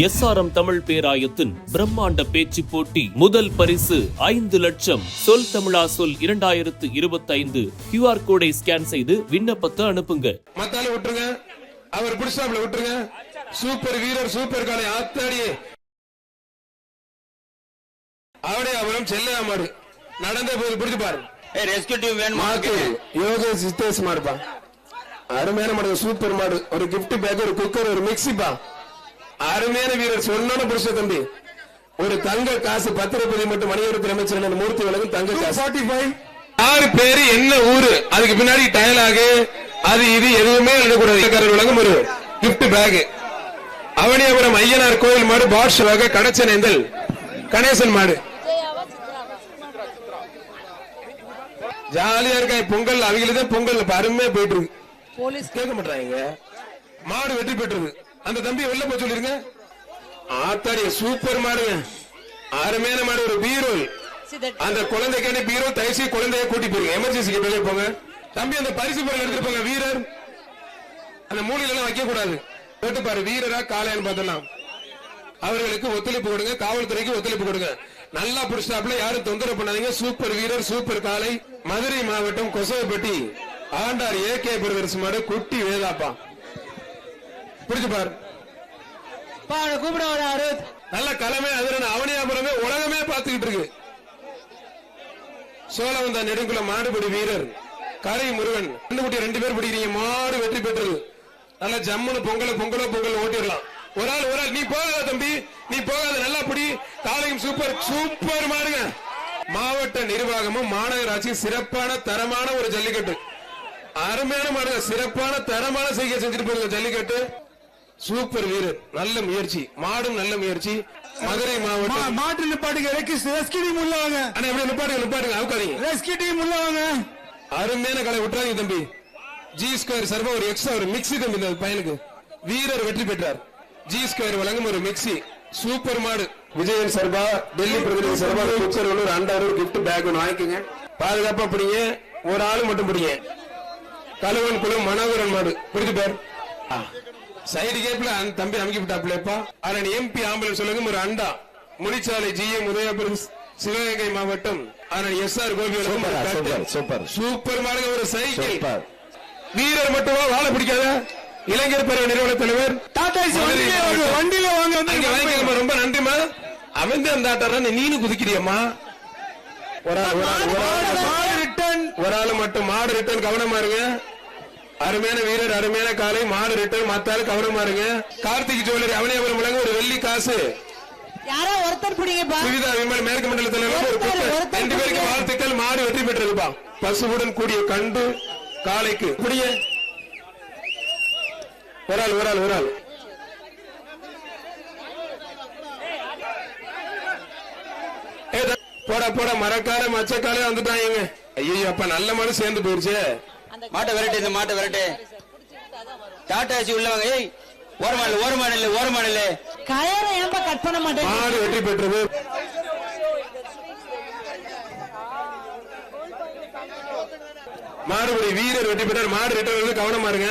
SRM Tamil பேராயத்தின் பிரம்மாண்ட பேச்சு போட்டி முதல் பரிசு ஐந்து லட்சம். சொல் தமிழா சொல் இரண்டாயிரத்து இருபத்தைந்து. கியூஆர் கோடை ஸ்கேன் செய்து விண்ணப்பத்தை அனுப்புங்க. மத்தால விட்டுருங்க. அவர் புடிஸ்டாப்ல விட்டுருங்க. சூப்பர் வீரர் சூப்பர் காலை ஆத்தாடியே. அவனே அவரும் செல்லையா மாடு நடந்த போது பிடிச்சு பாரு. ஏய் ரெஸ்கியூ டீம் வேணுமா? யோகேஷ் சித்தேஷ் மாடுப்பா. அருமையான மாடு சூப்பர் மாடு. ஒரு gift பேக் ஒரு குக்கர் ஒரு மிக்சிப்பா அருமையான வீரர் சொன்னோன்னு புருஷ தம்பி. ஒரு தங்க காசு பத்திரப்பதி மட்டும் மணியரத்து அமைச்சர் மூர்த்தி வழங்கும் தங்க காசு. ஆறு பேரு என்ன ஊரு? அதுக்கு பின்னாடி டயலாகு அது இது எதுவுமே எழுதக்கூடாது. வழங்கும் ஒரு gift பேக் அவனியாபுரம் ஐயனார் கோயில் மாடு பாஷ் வகை கடச்சனேந்தல் கணேசன் மாடு. ஜாலியா இருக்கா பொங்கல் அவங்களுக்கு தான் பொங்கல் இப்ப அருமையா போயிட்டு இருக்கு. போலீஸ் கேட்க மாட்டாங்க மாடு வெற்றி பெற்றது. அந்த தம்பி வெளில போய் சொல்லிருங்க. ஆத்தாடி சூப்பர் மாடுங்க. அருமையான மாடு ஒரு பீரோல் அந்த குழந்தைக்கான பீரோ தயசி குழந்தைய கூட்டி போயிருங்க. எமர்ஜென்சிக்கு வெளியே போங்க. தம்பி அந்த பரிசு பொருள் எடுத்துட்டு போங்க வீரர். அந்த மூலையில எல்லாம் வைக்க கூடாது கேட்டு பாரு வீரரா காளையான்னு பார்த்தலாம் அவர்களுக்கு ஒத்துழைப்பு கொடுங்க காவல்துறைக்கு ஒத்துழைப்பு கொடுங்க. நல்லா புடிச்சாப்ல யாரும் தொந்தரவு பண்ணாதீங்க. சூப்பர் வீரர் சூப்பர் காலை மதுரை மாவட்டம் கொசவப்பட்டி. ஆண்டார் ஏ கே பிரதர்ஸ் மாடு குட்டி வேதாப்பா. புடிச்சு பாரு. கூப்பிட வராரு நல்ல கலமே அதிரன அவனியாபுரமே உலகமே பார்த்துக்கிட்டு இருக்கு. சோழவந்தா நெடுங்குளம் மாடுபிடி வீரர் கரை முருகன். ரெண்டு குட்டி ரெண்டு பேர் பிடிக்கிறீங்க மாடு வெற்றி பெற்றது. நல்ல ஜம்முன்னு பொங்கல பொங்கலோ பொங்கல் ஓட்டிடலாம். ஒரு ஆள் ஒரு ஆள். நீ போகாத தம்பி நீ போகாத. நல்லா பிடி. காலையும் சூப்பர் சூப்பர் மாடுங்க. மாவட்ட நிர்வாகமும் மாநகராட்சியும் சிறப்பான தரமான ஒரு ஜல்லிக்கட்டு. அருமையான மாடுங்க. சிறப்பான தரமான செய்கை செஞ்சுட்டு போயிருங்க ஜல்லிக்கட்டு. சூப்பர் வீரர். நல்ல முயற்சி. மாடும் நல்ல முயற்சி. மதுரை மாவட்டம். மாட்டு நிப்பாட்டுங்க டீம் எப்படி அவுக்காதீங்க. டீம் அருமையான கலை விட்டுறாங்க தம்பி. ஜி ஸ்கொயர் சர்வா ஒரு எக்ஸ்ட்ரா ஒரு மிக்ஸி தம்பி இந்த பையனுக்கு. வீரர் வெற்றி பெற்றார். ஜி ஸ்கொயர் வழங்கும் ஒரு மிக்ஸி சூப்பர் மாடு. விஜயன் சர்பா டெல்லி பிரதிநிதி சர்பா ஒன்று ஒரு அண்டா ஒரு கிஃப்ட் பேக் ஒன்று வாங்கிக்கோங்க. பாதுகாப்பா பிடிங்க. ஒரு ஆளு மட்டும் பிடிங்க. கழுவன் குழு மனோகரன் மாடு. பிடிச்சு பேர்? சைடு கேப்ல அந்த தம்பி அமுக்கி விட்டாப்லப்பா அதன் எம்பி ஆம்புலன்ஸ் சொல்லுங்க ஒரு அண்டா. முனிச்சாலை ஜி. எம். உதயபுரம் சிவகங்கை மாவட்டம். அதன் S. R. Gopi. Super super மாடுங்க ஒரு சைக்கிள். வீரர் மட்டுமா வாழ பிடிக்காத. இளைஞர் பருவ நிறுவன தலைவர். டாடா வண்டியில வாங்க வாங்கிக்கோங்கம்மா, ரொம்ப நன்றிமா அவன் தான் தாட்டாரா நீனு குதிக்கிறியம்மா. ஒரு ஆள் ஒரு ஆள் ஒரு ஆள். மட்டும். ரிட்டர்ன் ஒரு ஆள் மட்டும் மாடு ரிட்டர்ன் கவனமா இருங்க. அருமையான வீரர் அருமையான காலை. மாடு ரிட்டர்ன் மத்தாலும் கவனமா இருங்க கார்த்திக் ஜுவல்லரி அவனியாபுரம் வழங்க ஒரு வெள்ளி காசு. யாரோ ஒருத்தர் பிடிங்கப்பா. சுவிதா விமல் மேற்கு மண்டல தலைவர் ஒரு ஒருத்தர், குக்கர். ஒருத்தர் ரெண்டு பேருக்கு. வாழ்த்துக்கள். மாடு வெற்றி பெற்றதுப்பா பசுவுடன் கூடிய கண்டு காளைக்கு. புடிய ஒரு ஆள் ஒரு ஆள் ஒரு ஆள். போடா போடா. மரக்கார மச்சக்காலே வந்துட்டாங்க ஐயோ அப்ப நல்ல மாடு சேர்ந்து போயிருச்சு. மாட்டை விரட்டு இந்த மாட்டை விரட்டு. டாடா ஏசி உள்ள வாங்க. ஏய் ஓரமாடல ஓரமாடல ஓரமாடல கயரை ஏன்பா கட் பண்ண மாட்டேன்? மாடு வெற்றி பெற்றது. மாடுபடி வீரர் வெற்றி பெற்றார். மாடு ரிட்டர் கவனமா இருங்க.